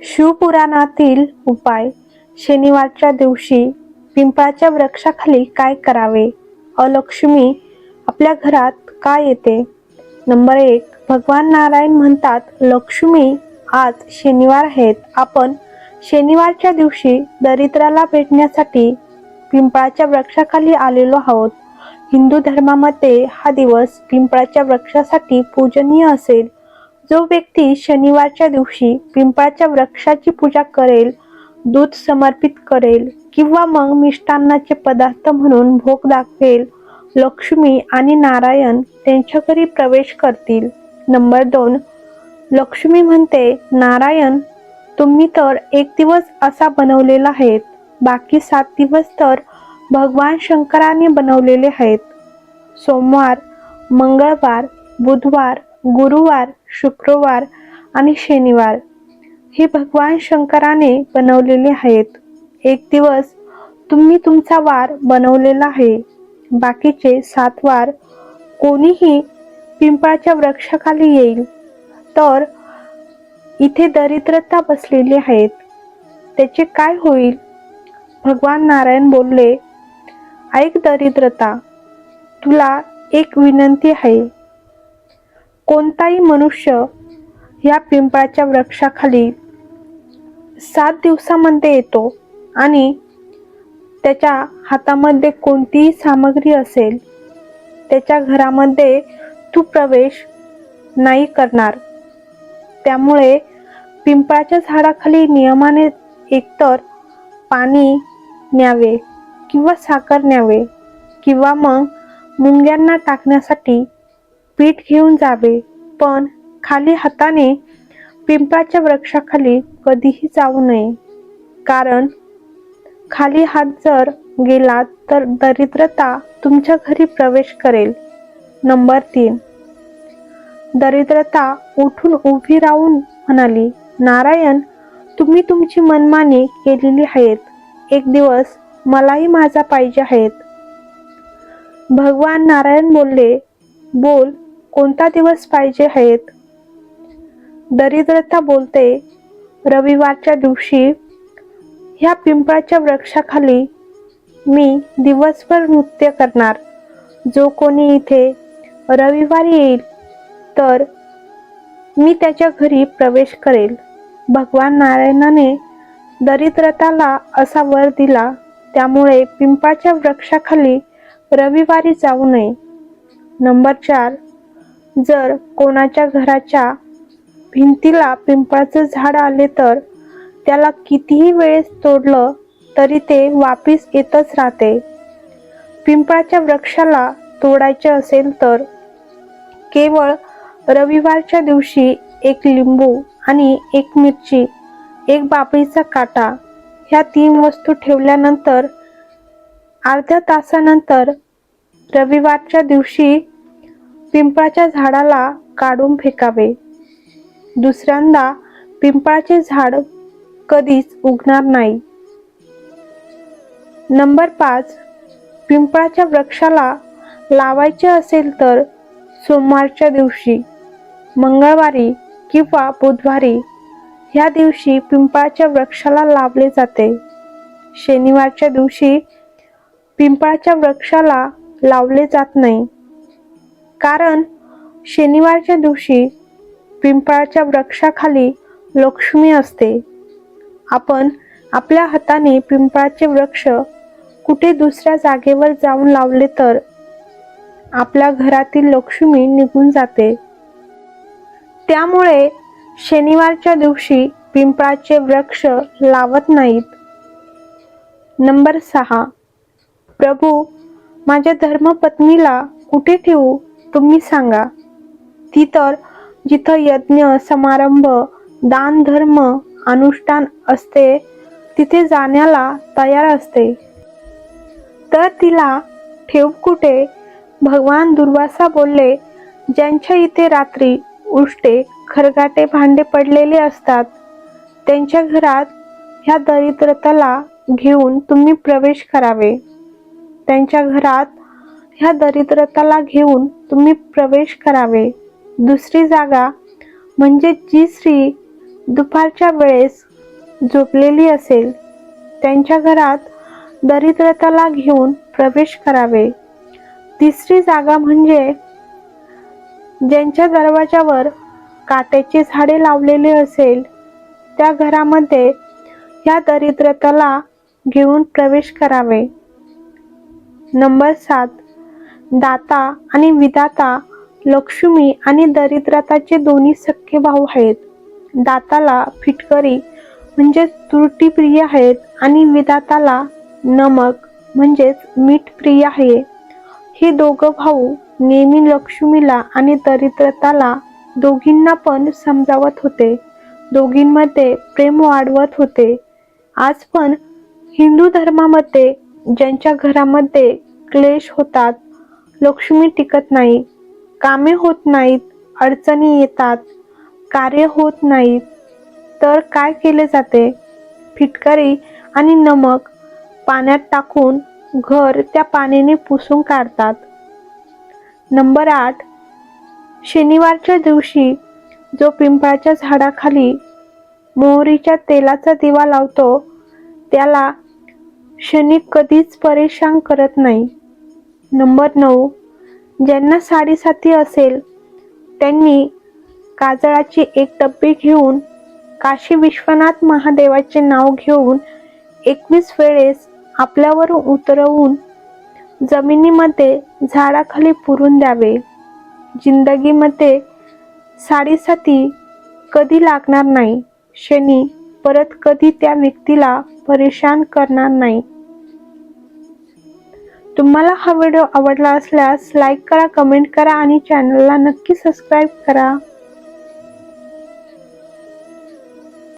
शिवपुराणातील उपाय शनिवारच्या दिवशी पिंपळाच्या वृक्षाखाली काय करावे? अलक्ष्मी आपल्या घरात काय येते? नंबर एक भगवान नारायण म्हणतात लक्ष्मी आज शनिवार आहेत. आपण शनिवारच्या दिवशी दरिद्राला भेटण्यासाठी पिंपळाच्या वृक्षाखाली आलेलो आहोत. हिंदू धर्मामध्ये हा दिवस पिंपळाच्या वृक्षासाठी पूजनीय असेल. जो व्यक्ती शनिवारच्या दिवशी पिंपळाच्या वृक्षाची पूजा करेल दूध समर्पित करेल किंवा मग मिष्टान्नाचे पदार्थ म्हणून भोग दाखवेल लक्ष्मी आणि नारायण त्यांच्या घरी प्रवेश करतील. नंबर दोन लक्ष्मी म्हणते नारायण तुम्ही तर एक दिवस असा बनवलेला आहेत बाकी सात दिवस तर भगवान शंकराने बनवलेले आहेत. सोमवार मंगळवार बुधवार गुरुवार शुक्रवार आणि शनिवार हे भगवान शंकराने बनवलेले आहेत. एक दिवस तुम्ही तुमचा वार बनवलेला आहे. बाकीचे सात वार कोणीही पिंपळाच्या वृक्षाखाली येईल. तर इथे दरिद्रता बसलेली आहेत. त्याचे काय होईल? भगवान नारायण बोलले ऐक दरिद्रता तुला एक विनंती आहे. कोणताही मनुष्य या पिंपळाच्या वृक्षाखाली सात दिवसामध्ये येतो आणि त्याच्या हातामध्ये कोणतीही सामग्री असेल त्याच्या घरामध्ये तू प्रवेश नाही करणार. त्यामुळे पिंपळाच्या झाडाखाली नियमाने एकतर पाणी न्यावे किंवा साखर न्यावे किंवा मग मुंग्यांना टाकण्यासाठी पीठ घेऊन जावे. पण खाली हाताने पिंपळाच्या वृक्षाखाली कधीही जाऊ नये. कारण खाली हात जर गेला तर दरिद्रता तुमच्या घरी प्रवेश करेल. नंबर तीन. दरिद्रता उठून उभी राहून म्हणाली नारायण तुम्ही तुमची मनमानी केलेली आहेत. एक दिवस मलाही माझा पाहिजे आहेत. भगवान नारायण बोलले बोल कोणता दिवस पाहिजे आहेत दरिद्रता बोलते रविवारच्या दिवशी ह्या पिंपळाच्या वृक्षाखाली मी दिवसभर नृत्य करणार. जो कोणी इथे रविवारी येईल तर मी त्याच्या घरी प्रवेश करेल. भगवान नारायणाने दरिद्रताला असा वर दिला त्यामुळे पिंपळाच्या वृक्षाखाली रविवारी जाऊ नये. नंबर चार जर कोणाच्या घराच्या भिंतीला पिंपळाचं झाड आले तर त्याला कितीही वेळेस तोडलं तरी ते वापिस येतच राहते. पिंपळाच्या वृक्षाला तोडायचे असेल तर केवळ रविवारच्या दिवशी एक लिंबू आणि एक मिरची एक बापरीचा काटा ह्या तीन वस्तू ठेवल्यानंतर अर्ध्या तासानंतर रविवारच्या दिवशी पिंपळाच्या झाडाला काढून फेकावे. दुसऱ्यांदा पिंपळाचे झाड कधीच उगणार नाही. नंबर पाच. पिंपळाच्या वृक्षाला लावायचे असेल तर सोमवारच्या दिवशी मंगळवारी किंवा बुधवारी ह्या दिवशी पिंपळाच्या वृक्षाला लावले जाते. शनिवारच्या दिवशी पिंपळाच्या वृक्षाला लावले जात नाही. कारण शनिवारच्या दिवशी पिंपळाच्या वृक्षाखाली लक्ष्मी असते. आपण आपल्या हाताने पिंपळाचे वृक्ष कुठे दुसऱ्या जागेवर जाऊन लावले तर आपल्या घरातील लक्ष्मी निघून जाते. त्यामुळे शनिवारच्या दिवशी पिंपळाचे वृक्ष लावत नाहीत. नंबर सहा. प्रभू माझ्या धर्मपत्नीला कुठे ठेवू? तुम्ही सांगा. ती तर जिथं यज्ञ समारंभ दान धर्म अनुष्ठान असते तिथे जाण्याला तयार असते. तर तिला ठेव कुठे भगवान दुर्वासा बोलले ज्यांच्या इथे रात्री उष्टे खरगाटे भांडे पडलेले असतात त्यांच्या घरात ह्या दरिद्रताला घेऊन तुम्ही प्रवेश करावे. त्यांच्या घरात ह्या दरिद्रताला घेऊन तुम्ही प्रवेश करावे. दुसरी जागा म्हणजे जी स्त्री दुपारच्या वेळेस झोपलेली असेल त्यांच्या घरात दरिद्रताला घेऊन प्रवेश करावे. तिसरी जागा म्हणजे ज्यांच्या दरवाजावर काट्याची झाडे लावलेली असेल त्या घरामध्ये या दरिद्रताला घेऊन प्रवेश करावे. नंबर सात. दाता आणि विदाता लक्ष्मी आणि दरिद्रताचे दोन्ही सख्खे भाऊ आहेत. दाताला फिटकरी म्हणजेच त्रुटीप्रिय आहेत आणि विदाताला नमक म्हणजेच मीठ प्रिय आहे. हे दोघं भाऊ नेहमी लक्ष्मीला आणि दरिद्रताला दोघींना पण समजावत होते. दोघींमध्ये प्रेम वाढवत होते. आज पण हिंदू धर्मामध्ये ज्यांच्या घरामध्ये क्लेश होतात लक्ष्मी टिकत नाही कामे होत नाहीत. अडचणी येतात. कार्य होत नाहीत. तर काय केले जाते? फिटकरी आणि नमक पाण्यात टाकून घर त्या पाण्याने पुसून काढतात. नंबर आठ. शनिवारच्या दिवशी जो पिंपळाच्या झाडाखाली मोहरीच्या तेलाचा दिवा लावतो त्याला शनी कधीच परेशान करत नाही. नंबर नऊ. ज्यांना साडेसाती असेल त्यांनी काजळाची एक डब्बी घेऊन काशी विश्वनाथ महादेवाचे नाव घेऊन एकवीस वेळेस आपल्यावर उतरवून जमिनीमध्ये झाडाखाली पुरून द्यावे. जिंदगीमध्ये साडेसाती कधी लागणार नाही. शनी परत कधी त्या व्यक्तीला परेशान करणार नाही. तुम्हाला हा व्हिडिओ आवडला असल्यास लाईक करा कमेंट करा आणि चॅनलला नक्की सबस्क्राईब करा.